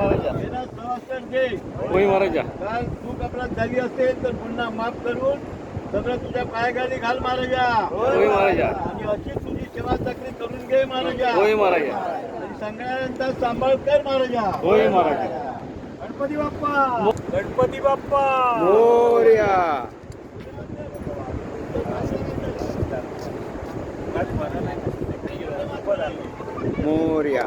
महाराजा महाराजा काल चूक आपला झाली असेल तर पुन्हा माफ करून सगळं तुझ्या पायाखाली घाल महाराजा होय महाराजा आणि अशी तुझी सेवा चाकरी करून घे महाराजा होय महाराजा आणि सगळ्यांचा सांभाळ कर महाराजा होय महाराजा गणपती बाप्पा. गणपती बाप्पा. मोर्या. मोर्या.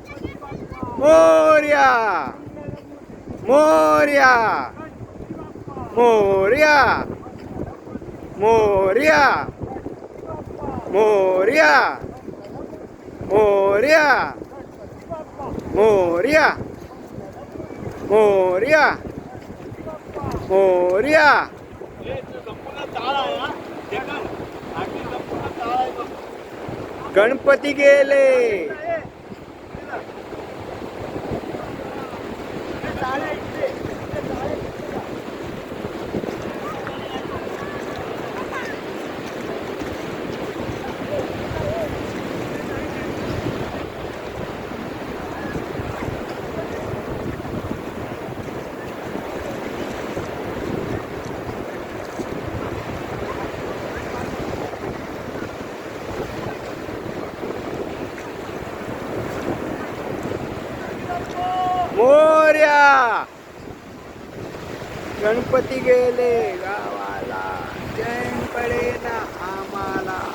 मोर्या मोर्या मोर्या मोर्या मोर्या मोर्या मोर्या मोर्या मोर्या. गणपती गेले. मोर्या! गणपती गेले गावाला. जैन पडेना आम्हाला.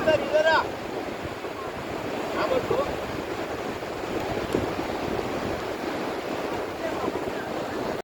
左左だ